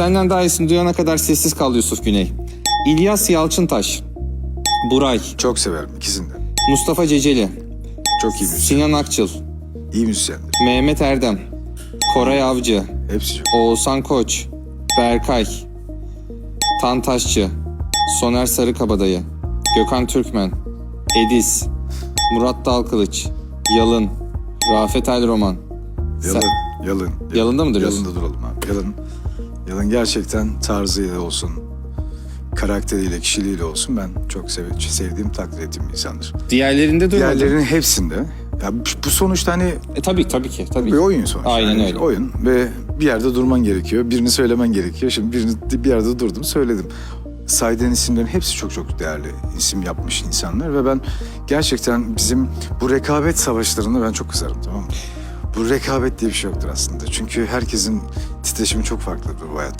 Senden daha iyisini duyana kadar sessiz kal Yusuf Güney. İlyas Yalçıntaş. Buray. Çok severim ikisini de. Mustafa Ceceli. Çok iyi müzisyen. Sinan Akçıl. İyi müzisyendir. Mehmet Erdem. Koray Avcı. Hepsi çok. Oğuzhan Koç. Berkay. Tantaşçı. Soner Sarıkabadayı. Gökhan Türkmen. Edis. Murat Dalkılıç. Yalın. Rafet Elroman. Yalın, yalın. Yalında mı duruyorsun? Yalında duralım abi. Yalın, yalın gerçekten tarzıyla olsun, karakteriyle, kişiliğiyle olsun ben çok sev- sevdiğim, takdir ettiğim bir insandır. Diğerlerinde durmadı. Diğerlerinin hepsinde, ya bu- sonuçta hani E, tabii tabii ki. Tabii bir oyun sonuçta. Aynen Yani öyle. Oyun ve bir yerde durman gerekiyor, birini söylemen gerekiyor. Şimdi birini bir yerde durdum, söyledim. Saydığın isimlerin hepsi çok çok değerli isim yapmış insanlar ve ben gerçekten bizim bu rekabet savaşlarında ben çok kızarım tamam mı? Bu rekabet diye bir şey yoktur aslında. Çünkü herkesin titreşimi çok farklıdır bu hayatta.